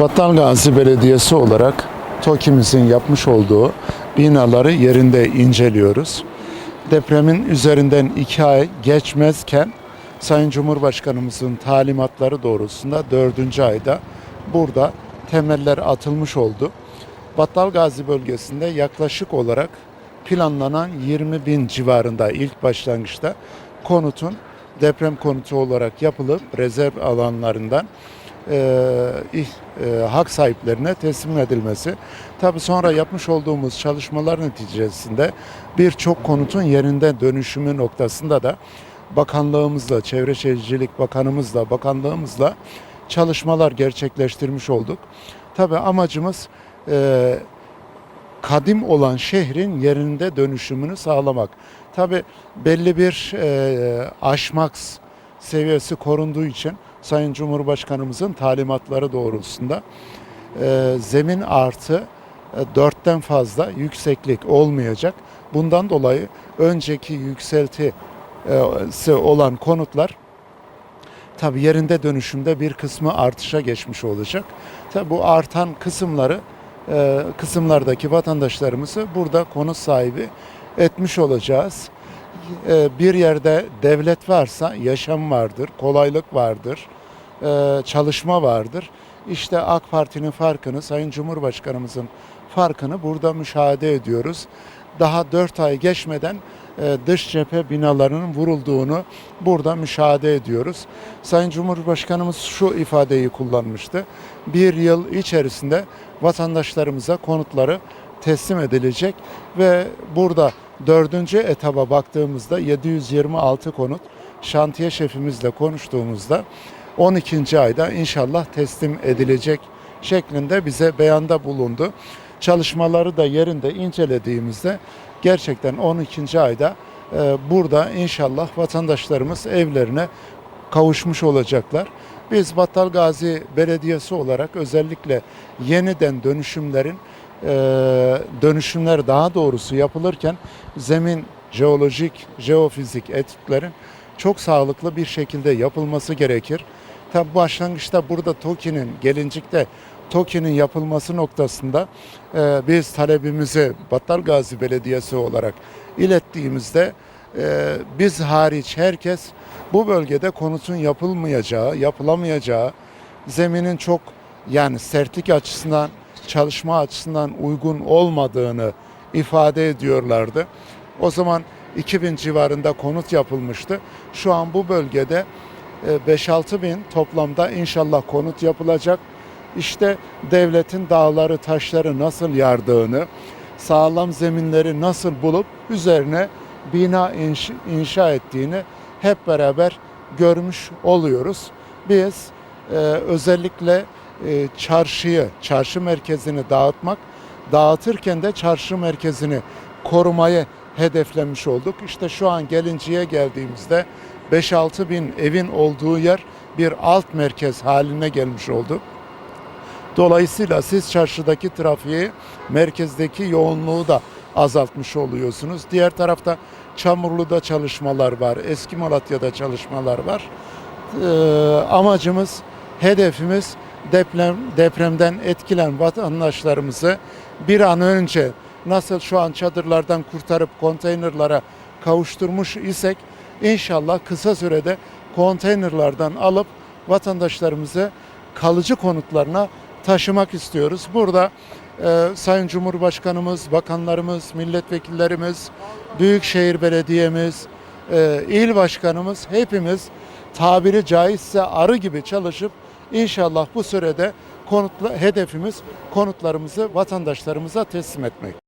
Battal Gazi Belediyesi olarak TOKİ'mizin yapmış olduğu binaları yerinde inceliyoruz. Depremin üzerinden iki ay geçmezken Sayın Cumhurbaşkanımızın talimatları doğrultusunda dördüncü ayda burada temeller atılmış oldu. Battal Gazi bölgesinde yaklaşık olarak planlanan 20 bin civarında ilk başlangıçta konutun deprem konutu olarak yapılıp rezerv alanlarından e, e, hak sahiplerine teslim edilmesi. Tabi sonra yapmış olduğumuz çalışmalar neticesinde birçok konutun yerinde dönüşümü noktasında da bakanlığımızla, Çevre Şehircilik Bakanımızla, bakanlığımızla çalışmalar gerçekleştirmiş olduk. Tabi amacımız e, kadim olan şehrin yerinde dönüşümünü sağlamak. Tabi belli bir e, aşmaks seviyesi korunduğu için Sayın Cumhurbaşkanımızın talimatları doğrultusunda e, zemin artı e, dörtten fazla yükseklik olmayacak. Bundan dolayı önceki yükseltisi olan konutlar tabi yerinde dönüşümde bir kısmı artışa geçmiş olacak. Tabi bu artan kısımları e, kısımlardaki vatandaşlarımızı burada konut sahibi etmiş olacağız. E, bir yerde devlet varsa yaşam vardır, kolaylık vardır, e, çalışma vardır. İşte AK Parti'nin farkını, Sayın Cumhurbaşkanımızın farkını burada müşahede ediyoruz. Daha 4 ay geçmeden e, dış cephe binalarının vurulduğunu burada müşahede ediyoruz. Sayın Cumhurbaşkanımız şu ifadeyi kullanmıştı. Bir yıl içerisinde vatandaşlarımıza konutları teslim edilecek ve burada dördüncü etaba baktığımızda 726 konut şantiye şefimizle konuştuğumuzda 12. ayda inşallah teslim edilecek şeklinde bize beyanda bulundu. Çalışmaları da yerinde incelediğimizde gerçekten 12. ayda e, burada inşallah vatandaşlarımız evlerine kavuşmuş olacaklar. Biz Battal Gazi Belediyesi olarak özellikle yeniden dönüşümlerin dönüşümler daha doğrusu yapılırken zemin jeolojik, jeofizik etütlerin çok sağlıklı bir şekilde yapılması gerekir. Tabi başlangıçta burada TOKİ'nin gelincikte TOKİ'nin yapılması noktasında e, biz talebimizi Battal Gazi Belediyesi olarak ilettiğimizde e, biz hariç herkes bu bölgede konutun yapılmayacağı, yapılamayacağı, zeminin çok yani sertlik açısından, çalışma açısından uygun olmadığını ifade ediyorlardı. O zaman 2000 civarında konut yapılmıştı. Şu an bu bölgede e, 5-6 bin toplamda inşallah konut yapılacak. İşte devletin dağları, taşları nasıl yardığını, sağlam zeminleri nasıl bulup üzerine bina inş- inşa ettiğini hep beraber görmüş oluyoruz. Biz e, özellikle e, çarşıyı, çarşı merkezini dağıtmak, dağıtırken de çarşı merkezini korumayı hedeflemiş olduk. İşte şu an Gelinci'ye geldiğimizde 5-6 bin evin olduğu yer bir alt merkez haline gelmiş oldu. Dolayısıyla siz çarşıdaki trafiği, merkezdeki yoğunluğu da azaltmış oluyorsunuz. Diğer tarafta Çamurlu'da çalışmalar var, Eski Malatya'da çalışmalar var. Ee, amacımız, hedefimiz deprem depremden etkilen vatandaşlarımızı bir an önce nasıl şu an çadırlardan kurtarıp konteynerlara kavuşturmuş isek inşallah kısa sürede konteynerlardan alıp vatandaşlarımızı kalıcı konutlarına taşımak istiyoruz. Burada e, Sayın Cumhurbaşkanımız, bakanlarımız, milletvekillerimiz, Büyükşehir Belediyemiz, e, il başkanımız hepimiz tabiri caizse arı gibi çalışıp inşallah bu sürede konutla hedefimiz konutlarımızı vatandaşlarımıza teslim etmek.